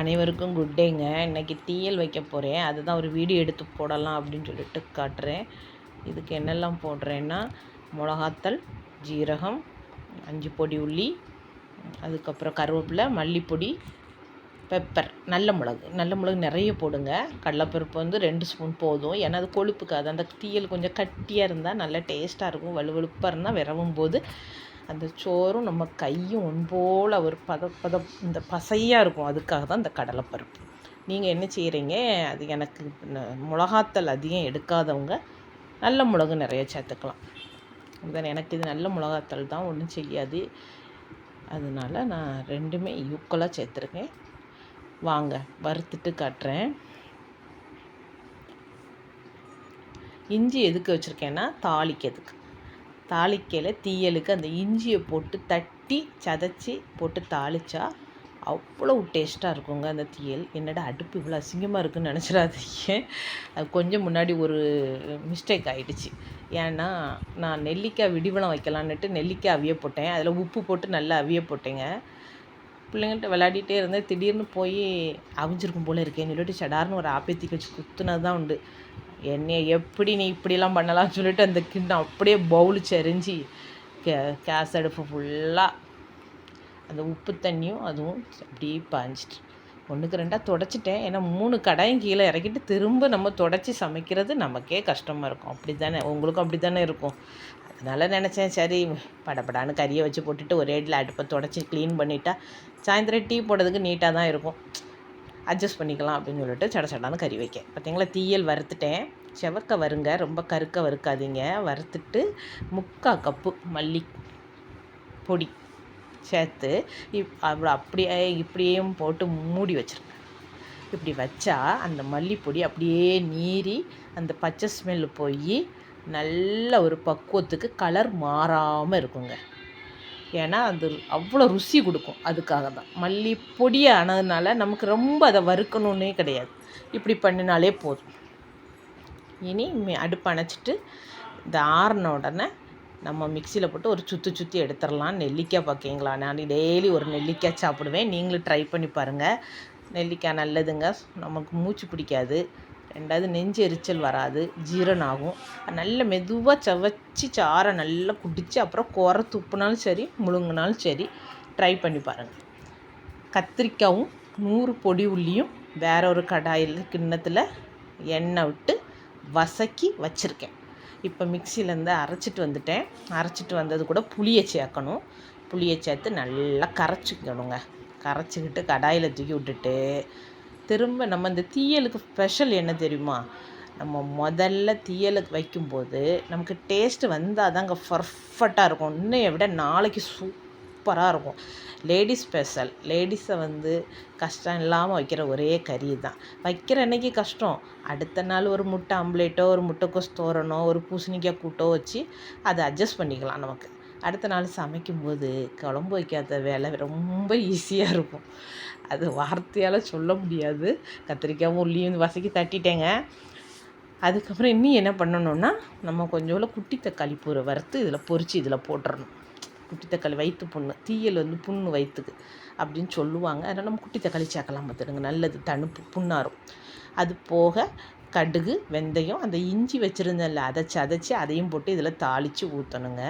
அனைவருக்கும் குட் டேங்க இன்றைக்கி தீயல் வைக்க போகிறேன் அதுதான் ஒரு வீடியோ எடுத்து போடலாம் அப்படின்னு சொல்லிட்டு காட்டுறேன். இதுக்கு என்னெல்லாம் போடுறேன்னா மிளகாத்தல் ஜீரகம் அஞ்சு பொடி உள்ளி அதுக்கப்புறம் கருவேப்பிலை மல்லிப்பொடி பெப்பர் நல்ல மிளகு. நல்ல மிளகு நிறைய போடுங்க. கடலப்பருப்பு வந்து ரெண்டு ஸ்பூன் போதும். ஏன்னா அது கொழுப்புக்காது அந்த தீயல் கொஞ்சம் கட்டியாக இருந்தால் நல்லா டேஸ்ட்டாக இருக்கும். வலுவழுப்பாக இருந்தால் விரவும் போது அந்த சோறும் நம்ம கையும் ஒன்போல் ஒரு பத பத இந்த பசையாக இருக்கும். அதுக்காக தான் இந்த கடலைப்பருப்பு. நீங்கள் என்ன செய்கிறீங்க அது எனக்கு மிளகாத்தல் அதிகம் எடுக்காதவங்க நல்ல மிளகு நிறைய சேர்த்துக்கலாம். தென் எனக்கு இது நல்ல மிளகாத்தல் தான் ஒன்றும் செய்யாது. அதனால நான் ரெண்டுமே ஈக்குவலாக சேர்த்துருக்கேன். வாங்க வறுத்துட்டு காட்டுறேன். இஞ்சி எதுக்கு வச்சுருக்கேன்னா தாளிக்கிறதுக்கு. தாளிக்கையில் தீயலுக்கு அந்த இஞ்சியை போட்டு தட்டி சதைச்சி போட்டு தாளித்தா அவ்வளோ டேஸ்ட்டாக இருக்குங்க அந்த தீயல். என்னடா அடுப்பு இவ்வளோ அசிங்கமாக இருக்குன்னு நினச்சிடாதீங்க. அது கொஞ்சம் முன்னாடி ஒரு மிஸ்டேக் ஆகிடுச்சு ஏன்னா நான் நெல்லிக்காய் விடிவளம் வைக்கலான்னுட்டு நெல்லிக்காய் அவிய போட்டேன். அதில் உப்பு போட்டு நல்லா அவிய போட்டேங்க. பிள்ளைங்கள்ட்ட விளையாடிட்டே இருந்தேன். திடீர்னு போய் அவிஞ்சிருக்கும் போல இருக்கேன்னு சொல்லிட்டு சடார்னு ஒரு ஆப்பேத்தி வச்சு குத்துனது தான் உண்டு. என்னை எப்படி நீ இப்படிலாம் பண்ணலாம்னு சொல்லிட்டு அந்த கிண்ணம் அப்படியே பவுலு செறிஞ்சு கே கேஸ் அடுப்பு ஃபுல்லாக அந்த உப்பு தண்ணியும் அதுவும் அப்படியே பாஞ்சிட்டு. ஒன்றுக்கு ரெண்டாக தொடச்சிட்டேன். ஏன்னா மூணு கடாயும் கீழே இறக்கிட்டு திரும்ப நம்ம தொடச்சி சமைக்கிறது நமக்கே கஷ்டமாக இருக்கும். அப்படி தானே உங்களுக்கும் அப்படி தானே இருக்கும். அதனால நினச்சேன் சரி படப்படான்னு கறியை வச்சு போட்டுட்டு ஒரே இதில் அடுப்பை தொடச்சி க்ளீன் பண்ணிட்டா சாயந்தரம் டீ போடுறதுக்கு நீட்டாக தான் இருக்கும். அட்ஜஸ்ட் பண்ணிக்கலாம் அப்படின்னு சொல்லிட்டு சட சடான்னு கறி வைக்க பார்த்தீங்களா தீயல் வறுத்துட்டேன். செவக்க வருங்க. ரொம்ப கருக்க வறுக்காதீங்க. வறுத்துட்டு முக்கா கப்பு மல்லி பொடி சேர்த்து இப் அவ்வளோ அப்படியே இப்படியும் போட்டு மூடி வச்சிருங்க. இப்படி வச்சா அந்த மல்லிப்பொடி அப்படியே நீரி அந்த பச்சை ஸ்மெல்லு போய் நல்ல ஒரு பக்குவத்துக்கு கலர் மாறாமல் இருக்குங்க. ஏன்னா அது அவ்வளோ ருசி கொடுக்கும் அதுக்காக தான். மல்லி பொடி ஆனதுனால நமக்கு ரொம்ப அதை வறுக்கணுன்னே கிடையாது. இப்படி பண்ணினாலே போதும். இனி அடுப்பு அணைச்சிட்டு இந்த ஆறின உடனே நம்ம மிக்சியில் போட்டு ஒரு சுற்றி சுற்றி எடுத்துடலாம். நெல்லிக்காய் பார்க்கீங்களா? நான் டெய்லி ஒரு நெல்லிக்காய் சாப்பிடுவேன். நீங்களும் ட்ரை பண்ணி பாருங்கள் நெல்லிக்காய் நல்லதுங்க. நமக்கு மூச்சு பிடிக்காது. ரெண்டாவது நெஞ்சு எரிச்சல் வராது ஜீரணம் ஆகும் நல்ல மெதுவாக சவச்சி சாறை நல்லா குடித்து அப்புறம் குறை துப்புனாலும் சரி முழுங்கினாலும் சரி ட்ரை பண்ணி பாருங்கள் கத்திரிக்காயும் நூறு பொடி உள்ளியும் வேற ஒரு கடாயில் கிண்ணத்தில் எண்ணெய் விட்டு வசக்கி வச்சுருக்கேன். இப்போ மிக்சியிலேருந்து அரைச்சிட்டு வந்துட்டேன். அரைச்சிட்டு வந்தது கூட புளியை சேர்க்கணும். புளியை சேர்த்து நல்லா கரைச்சிக்கணுங்க. கரைச்சிக்கிட்டு கடாயில் தூக்கி விட்டுட்டு திரும்ப நம்ம இந்த தீயலுக்கு ஸ்பெஷல் என்ன தெரியுமா? நம்ம முதல்ல தீயலுக்கு வைக்கும்போது நமக்கு டேஸ்ட்டு வந்தால் தாங்க பர்ஃபெக்டாக இருக்கும். இன்னைய விட நாளைக்கு சூப்பராக இருக்கும். லேடிஸ் ஸ்பெஷல் லேடிஸை வந்து கஷ்டம் இல்லாமல் வைக்கிற ஒரே கறி தான். வைக்கிற அன்னைக்கு கஷ்டம். அடுத்த நாள் ஒரு முட்டை ஆம்லேட்டோ ஒரு முட்டைக்கோஸ் தோரணோ ஒரு பூசணிக்காய் கூட்டோ வச்சு அதை அட்ஜஸ்ட் பண்ணிக்கலாம் நமக்கு. அடுத்த நாள் சமைக்கும்போது குழம்பு வைக்காத வேலை ரொம்ப ஈஸியாக இருக்கும். அது வார்த்தையால் சொல்ல முடியாது. கத்திரிக்காய் உள்ளியும் வசக்கி தட்டிட்டேங்க. அதுக்கப்புறம் இன்னும் என்ன பண்ணணும்னா நம்ம கொஞ்சோண்டு குட்டி தக்காளி பூரை வறுத்து இதில் பொறிச்சு இதில் போட்டுறணும். குட்டி தக்காளி வயிற்று புண்ணு தீயல் வந்து புண்ணு வயிற்றுக்கு அப்படின்னு சொல்லுவாங்க. அதனால் நம்ம குட்டி தக்காளி சேர்க்கலாம் பார்த்துடுங்க. நல்லது தணுப்பு புண்ணாரும். அது போக கடுகு வெந்தயம் அந்த இஞ்சி வச்சுருந்தேன்ல அதை சதைச்சி அதையும் போட்டு இதில் தாளித்து ஊற்றணுங்க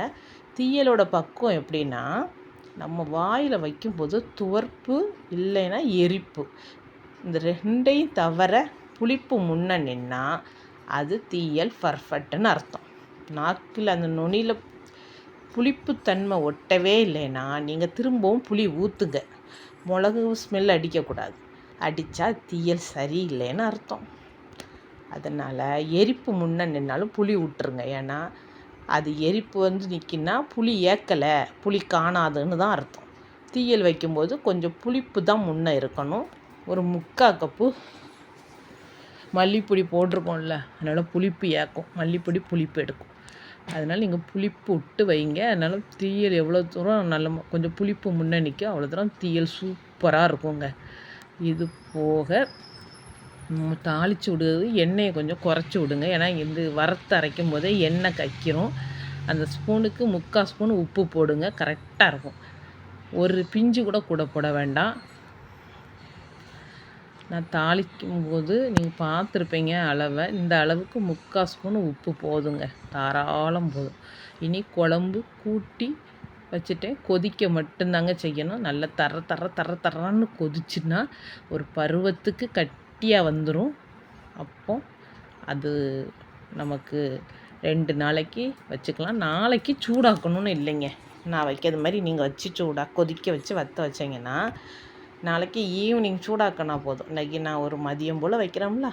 தீயலோட பக்குவம் எப்படின்னா நம்ம வாயில் வைக்கும்போது துவர்ப்பு இல்லைன்னா எரிப்பு. இந்த ரெண்டையும் தவிர புளிப்பு முன்ன நின்னா அது தீயல் பர்ஃபெக்ட்னு அர்த்தம். நாக்கில் அந்த நுனியில் புளிப்புத்தன்மை ஒட்டவே இல்லைன்னா நீங்கள் திரும்பவும் புளி ஊற்றுங்க மிளகு ஸ்மெல் அடிக்கக்கூடாது. அடித்தா தீயல் சரியில்லைன்னு அர்த்தம். அதனால் எரிப்பு முன்ன நின்னாலும் புளி விட்டுருங்க ஏன்னா அது எரிப்பு வந்து நிற்கின்னா புளி ஏற்கலை புளி காணாதுன்னு தான் அர்த்தம். தீயல் வைக்கும்போது கொஞ்சம் புளிப்பு தான் முன்ன இருக்கணும். ஒரு முக்கால் கப்பு மல்லிப்பொடி போட்டிருக்கோம்ல அதனால் புளிப்பு ஏற்கும் மல்லிப்பொடி புளிப்பு எடுக்கும். அதனால் நீங்கள் புளிப்பு விட்டு வைங்க. அதனால் தீயல் எவ்வளோ தூரம் நல்ல கொஞ்சம் புளிப்பு முன்னே நிற்கும் அவ்வளோ தூரம் தீயல் சூப்பராக இருக்குங்க. இது போக தாளித்து விடுறது எண்ணெயை கொஞ்சம் குறைச்சி விடுங்க. ஏன்னா இது வறுத்து அரைக்கும் போதே எண்ணெய் கக்கிரும். அந்த ஸ்பூனுக்கு முக்கால் ஸ்பூன் உப்பு போடுங்க. கரெக்டாக இருக்கும். ஒரு பிஞ்சு கூட கூட போட வேண்டாம். நான் தாளிக்கும் போது நீங்கள் பார்த்துருப்பீங்க அளவை. இந்த அளவுக்கு முக்கால் ஸ்பூன் உப்பு போதுங்க. தாராளம் போதும். இனி குழம்பு கூட்டி வச்சுட்டேன். கொதிக்க மட்டும்தாங்க செய்யணும். நல்லா தர தர தர தரன்னு கொதிச்சுன்னா ஒரு பருவத்துக்கு குட்டியாக வந்துடும் அப்போ அது நமக்கு ரெண்டு நாளைக்கு வச்சுக்கலாம். நாளைக்கு சூடாக்கணும்னு இல்லைங்க. நான் வைக்கிறது மாதிரி நீங்கள் வச்சு சூடாக கொதிக்க வச்சு வற்ற வச்சிங்கன்னா நாளைக்கு ஈவினிங் சூடாக்கினா போதும். இன்றைக்கி நான் ஒரு மதியம் போல் வைக்கிறோம்ல.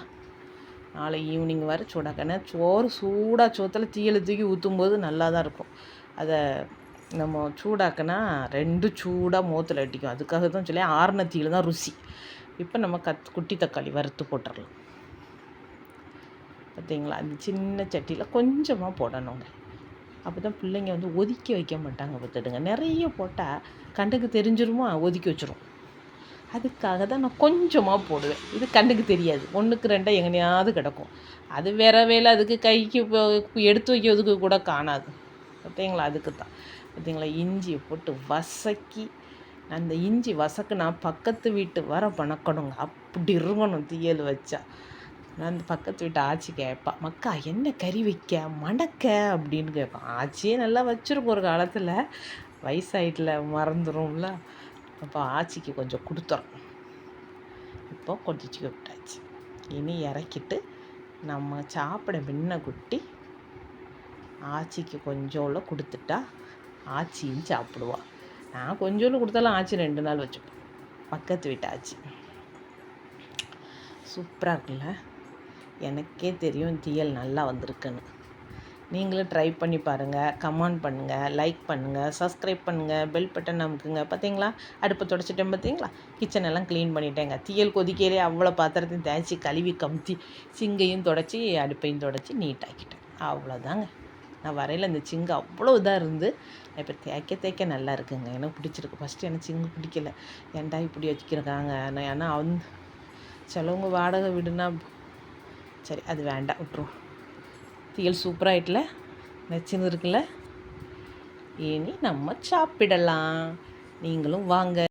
நாளை ஈவினிங் வர சூடாக்கினா சோறு சூடாக சோத்தில் தீயலை தூக்கி ஊற்றும் போது நல்லா தான் இருக்கும். அதை நம்ம சூடாக்கினா ரெண்டு சூடாக மூத்தில் அடிக்கும் அதுக்காக தான் சொல்லி ஆறுன தீயில் தான் ருசி. இப்போ நம்ம கத் குட்டி தக்காளி வறுத்து போட்டுடலாம். பார்த்தீங்களா? அந்த சின்ன சட்டியில் கொஞ்சமாக போடணுங்க. அப்போ தான் பிள்ளைங்க வந்து ஒதுக்கி வைக்க மாட்டாங்க பார்த்துடுங்க. நிறைய போட்டால் கண்டுக்கு தெரிஞ்சிருமா? ஒதுக்கி வச்சிரும். அதுக்காக தான் நான் கொஞ்சமாக போடுவேன். இது கண்ணுக்கு தெரியாது. ஒன்றுக்கு ரெண்டாக எங்கனையாவது கிடக்கும். அது வேற வேலை. அதுக்கு கைக்கு எடுத்து வைக்கிறதுக்கு கூட காணாது. பார்த்தீங்களா? அதுக்கு தான். பார்த்தீங்களா? இஞ்சியை போட்டு வசக்கி அந்த இஞ்சி வசக்குனா பக்கத்து வீட்டு வர பணக்கணுங்க அப்படி இருக்கணும் தீயல் வச்சா. அந்த பக்கத்து வீட்டு ஆச்சி கேட்பான் மக்கா என்ன கறி வைக்க? மணக்க? அப்படின்னு கேட்பான் ஆச்சியே நல்லா வச்சுருப்போம் ஒரு காலத்தில். வயசாயிட்டில் மறந்துடும்ல அப்போ ஆச்சிக்கு கொஞ்சம் கொடுத்துறோம். இப்போ கொஞ்சம் விட்டாச்சு இனி இறக்கிட்டு நம்ம சாப்பிட முன்ன குட்டி ஆச்சிக்கு கொஞ்சோல கொடுத்துட்டா ஆச்சியும் சாப்பிடுவா. நான் கொஞ்சோண்டு கொடுத்தாலும் ஆச்சு ரெண்டு நாள் வச்சுப்பேன் பக்கத்து வீட்டு ஆச்சி. சூப்பராக இருக்குல்ல? எனக்கே தெரியும் தீயல் நல்லா வந்திருக்குன்னு. நீங்களும் ட்ரை பண்ணி பாருங்கள் கமெண்ட் பண்ணுங்கள் லைக் பண்ணுங்கள் சப்ஸ்கிரைப் பண்ணுங்கள் பெல் பட்டன் அமுக்குங்க. பார்த்தீங்களா அடுப்பை தொடச்சிட்டேன் பார்த்தீங்களா கிச்சன் எல்லாம் க்ளீன் பண்ணிட்டேங்க. தீயல் கொதிக்கையிலே அவ்வளோ பாத்திரத்தையும் தேய்ச்சி கழுவி கமுத்தி சிங்கையும் தொடச்சி அடுப்பையும் தொடச்சி நீட்டாக்கிட்டேன் அவ்வளோதாங்க நான் வரையில். அந்த சிங்கு அவ்வளோ இதாக இருந்து இப்போ தேய்க்க தேய்க்க நல்லா இருக்குங்க. எனக்கு பிடிச்சிருக்கு. ஃபஸ்ட்டு எனக்கு சிங்கு பிடிக்கல. ஏன்டா இப்படி வச்சுக்கிறாங்க? ஏன்னா அவன் சிலவங்க வாடகை விடுனா சரி அது வேண்டாம். விட்ருவோம் தீயல் சூப்பராகிட்டில் நச்சுன்னு இருக்குல்ல. இனி நம்ம சாப்பிடலாம். நீங்களும் வாங்க.